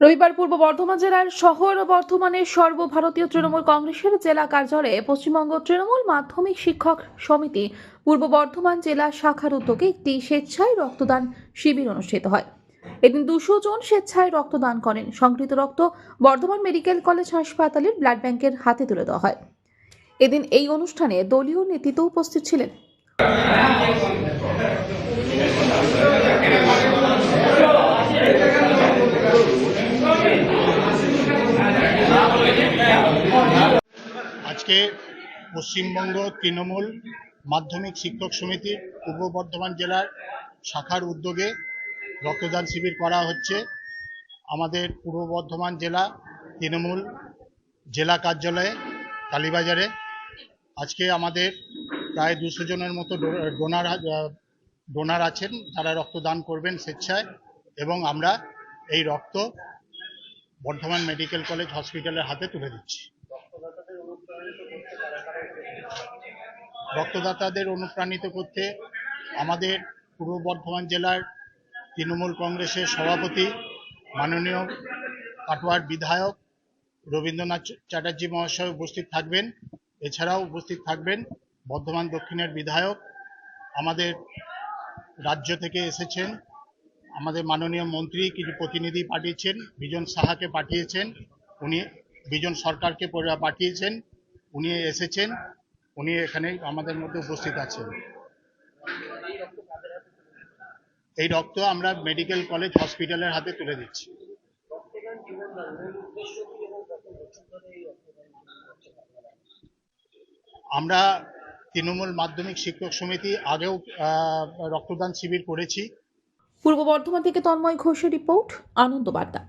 রবিবার পূর্ব বর্ধমান জেলার শহর বর্ধমানে সর্বভারতীয় তৃণমূল কংগ্রেসের জেলা কার্যালয়ে পশ্চিমবঙ্গ তৃণমূল মাধ্যমিক শিক্ষক সমিতি পূর্ব বর্ধমান জেলা শাখার উদ্যোগে একটি স্বেচ্ছায় রক্তদান শিবির অনুষ্ঠিত হয়। এদিন দুশো জন স্বেচ্ছায় রক্তদান করেন। সংগৃহীত রক্ত বর্ধমান মেডিকেল কলেজ হাসপাতালের ব্লাড ব্যাংকের হাতে তুলে দেওয়া হয়। এদিন এই অনুষ্ঠানে দলীয় নেতৃত্ব উপস্থিত ছিলেন আজকে পশ্চিমবঙ্গ তৃণমূল মাধ্যমিক শিক্ষক সমিতির পূর্ব বর্ধমান জেলার শাখার উদ্যোগে রক্তদান শিবির করা হচ্ছে। আমাদের পূর্ব বর্ধমান জেলা তৃণমূল জেলা কার্যালয়ে, কালীবাজারে। আজকে আমাদের প্রায় দুশো জনের মতো ডোনার ডোনার আছেন, যারা রক্তদান করবেন স্বেচ্ছায় এবং আমরা এই রক্ত বর্ধমান মেডিকেল কলেজ হসপিটালের হাতে তুলে দিচ্ছি। রক্তদাতাদের অনুপ্রাণিত করতে আমাদের পূর্ব বর্ধমান জেলার তৃণমূল কংগ্রেসের সভাপতি মাননীয় কাটোয়ার বিধায়ক রবীন্দ্রনাথ চ্যাটার্জি মহাশয় উপস্থিত থাকবেন। এছাড়াও উপস্থিত থাকবেন বর্ধমান দক্ষিণের বিধায়ক আমাদের রাজ্য থেকে এসেছেন। আমাদের মাননীয় মন্ত্রী কিছু প্রতিনিধি পাঠিয়েছেন, বিজন সাহাকে পাঠিয়েছেন, উনি বিজন সরকারকে পাঠিয়েছেন, উনি এসেছেন, উনি এখানে আমাদের মধ্যে উপস্থিত আছেন। এই রক্ত আমরা মেডিকেল কলেজ হসপিটালের হাতে তুলে দিচ্ছি। আমরা তৃণমূল মাধ্যমিক শিক্ষক সমিতি আগেও রক্তদান শিবির করেছি। পূর্ব বর্ধমান থেকে তন্ময় ঘোষের রিপোর্ট আনন্দ বার্তা